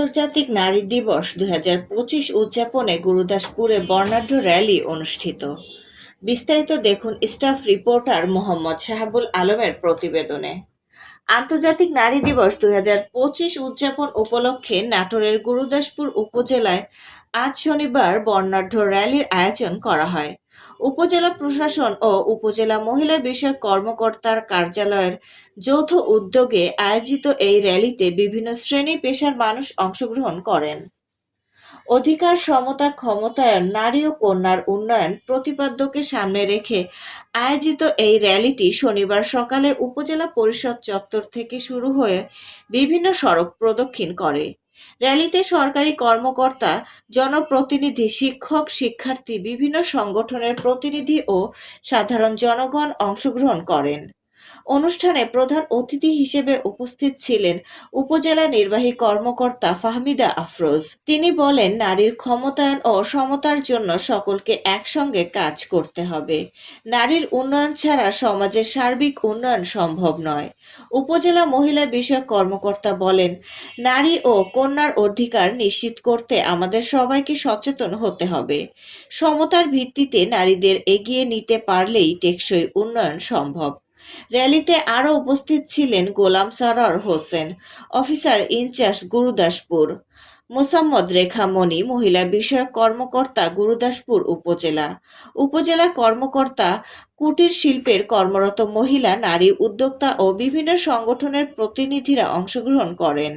আন্তর্জাতিক নারী দিবস দু হাজার পঁচিশ উদযাপনে গুরুদাসপুরে বর্ণাঢ্য র্যালি অনুষ্ঠিত। বিস্তারিত দেখুন স্টাফ রিপোর্টার মোহাম্মদ শাহাবুল আলমের প্রতিবেদনে। আন্তর্জাতিক নারী দিবস দুই হাজার পঁচিশ উদযাপন উপলক্ষে নাটোরের গুরুদাসপুর উপজেলায় আজ শনিবার বর্ণাঢ্য র্যালির আয়োজন করা হয়। উপজেলা প্রশাসন ও উপজেলা মহিলা বিষয়ক কর্মকর্তার কার্যালয়ের যৌথ উদ্যোগে আয়োজিত এই র্যালিতে বিভিন্ন শ্রেণি পেশার মানুষ অংশগ্রহণ করেন। অধিকার, সমতা, ক্ষমতায়ন, নারী ও কন্যার উন্নয়ন প্রতিপাদ্যকে সামনে রেখে আয়োজিত এই র্যালিটি শনিবার সকালে উপজেলা পরিষদ চত্বর থেকে শুরু হয়ে বিভিন্ন সড়ক প্রদক্ষিণ করে। র্যালিতে সরকারি কর্মকর্তা, জনপ্রতিনিধি, শিক্ষক, শিক্ষার্থী, বিভিন্ন সংগঠনের প্রতিনিধি ও সাধারণ জনগণ অংশগ্রহণ করেন। অনুষ্ঠানে প্রধান অতিথি হিসেবে উপস্থিত ছিলেন উপজেলা নির্বাহী কর্মকর্তা ফাহমিদা আফরোজ। তিনি বলেন, নারীর ক্ষমতায়ন ও সমতার জন্য সকলকে একসঙ্গে কাজ করতে হবে। নারীর উন্নয়ন ছাড়া সমাজের সার্বিক উন্নয়ন সম্ভব নয়। উপজেলা মহিলা বিষয়ক কর্মকর্তা বলেন, নারী ও কন্যার অধিকার নিশ্চিত করতে আমাদের সবাইকে সচেতন হতে হবে। সমতার ভিত্তিতে নারীদের এগিয়ে নিতে পারলেই টেকসই উন্নয়ন সম্ভব। র্যালিতে আরও উপস্থিত ছিলেন গোলাম সরর হোসেন, অফিসার ইনচার্জ গুরুদাসপুর, মোসাম্মদ রেখা মণি, মহিলা বিষয়ক কর্মকর্তা গুরুদাসপুর উপজেলা উপজেলা কর্মকর্তা, কুটির শিল্পের কর্মরত মহিলা, নারী উদ্যোক্তা ও বিভিন্ন সংগঠনের প্রতিনিধিরা অংশগ্রহণ করেন।